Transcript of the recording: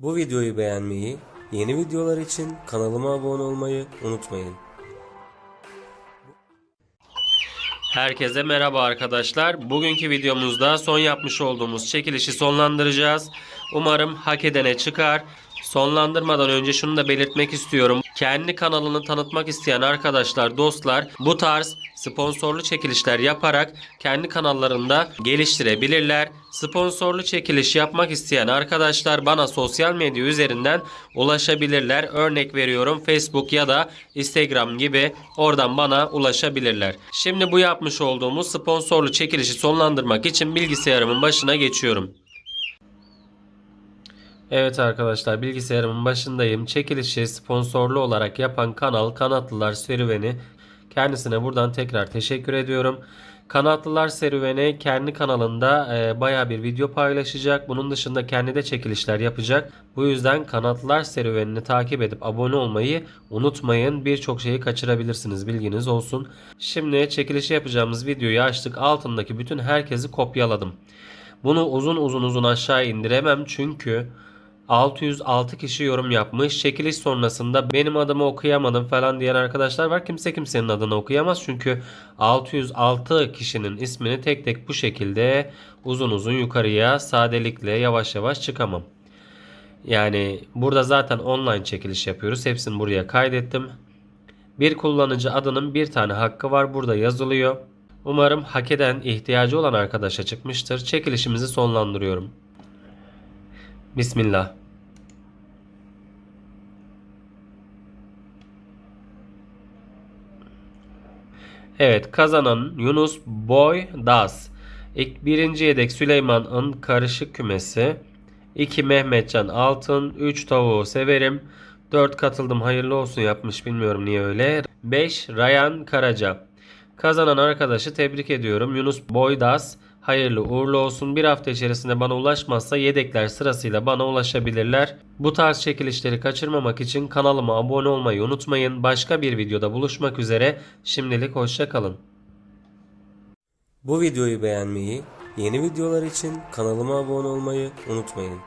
Bu videoyu beğenmeyi, yeni videolar için kanalıma abone olmayı unutmayın. Herkese merhaba arkadaşlar. Bugünkü videomuzda son yapmış olduğumuz çekilişi sonlandıracağız. Umarım hak edene çıkar. Sonlandırmadan önce şunu da belirtmek istiyorum. Kendi kanalını tanıtmak isteyen arkadaşlar, dostlar bu tarz sponsorlu çekilişler yaparak kendi kanallarında geliştirebilirler. Sponsorlu çekiliş yapmak isteyen arkadaşlar bana sosyal medya üzerinden ulaşabilirler. Örnek veriyorum Facebook ya da Instagram gibi oradan bana ulaşabilirler. Şimdi bu yapmış olduğumuz sponsorlu çekilişi sonlandırmak için bilgisayarımın başına geçiyorum. Evet arkadaşlar bilgisayarımın başındayım. Çekilişi sponsorlu olarak yapan kanal Kanatlılar Serüveni. Kendisine buradan tekrar teşekkür ediyorum. Kanatlılar Serüveni kendi kanalında e, baya bir video paylaşacak. Bunun dışında kendi de çekilişler yapacak. Bu yüzden Kanatlılar Serüveni'ni takip edip abone olmayı unutmayın. Birçok şeyi kaçırabilirsiniz bilginiz olsun. Şimdi çekilişi yapacağımız videoyu açtık. Altındaki bütün herkesi kopyaladım. Bunu uzun uzun uzun aşağı indiremem çünkü 606 kişi yorum yapmış. Çekiliş sonrasında benim adımı okuyamadım falan diyen arkadaşlar var. Kimse kimsenin adını okuyamaz. Çünkü 606 kişinin ismini tek tek bu şekilde uzun uzun yukarıya sadelikle yavaş yavaş çıkamam. Yani burada zaten online çekiliş yapıyoruz. Hepsini buraya kaydettim. Bir kullanıcı adının bir tane hakkı var. Burada yazılıyor. Umarım hak eden ihtiyacı olan arkadaşa çıkmıştır. Çekilişimizi sonlandırıyorum. Bismillah. Evet kazanan Yunus Boy Das. İlk birinci yedek Süleyman'ın karışık kümesi. 2 Mehmetcan Altın. 3 tavuğu severim. 4 katıldım hayırlı olsun yapmış bilmiyorum niye öyle. 5 Rayan Karaca. Kazanan arkadaşı tebrik ediyorum. Yunus Boydas hayırlı uğurlu olsun. Bir hafta içerisinde bana ulaşmazsa yedekler sırasıyla bana ulaşabilirler. Bu tarz çekilişleri kaçırmamak için kanalıma abone olmayı unutmayın. Başka bir videoda buluşmak üzere. Şimdilik hoşçakalın. Bu videoyu beğenmeyi, yeni videolar için kanalıma abone olmayı unutmayın.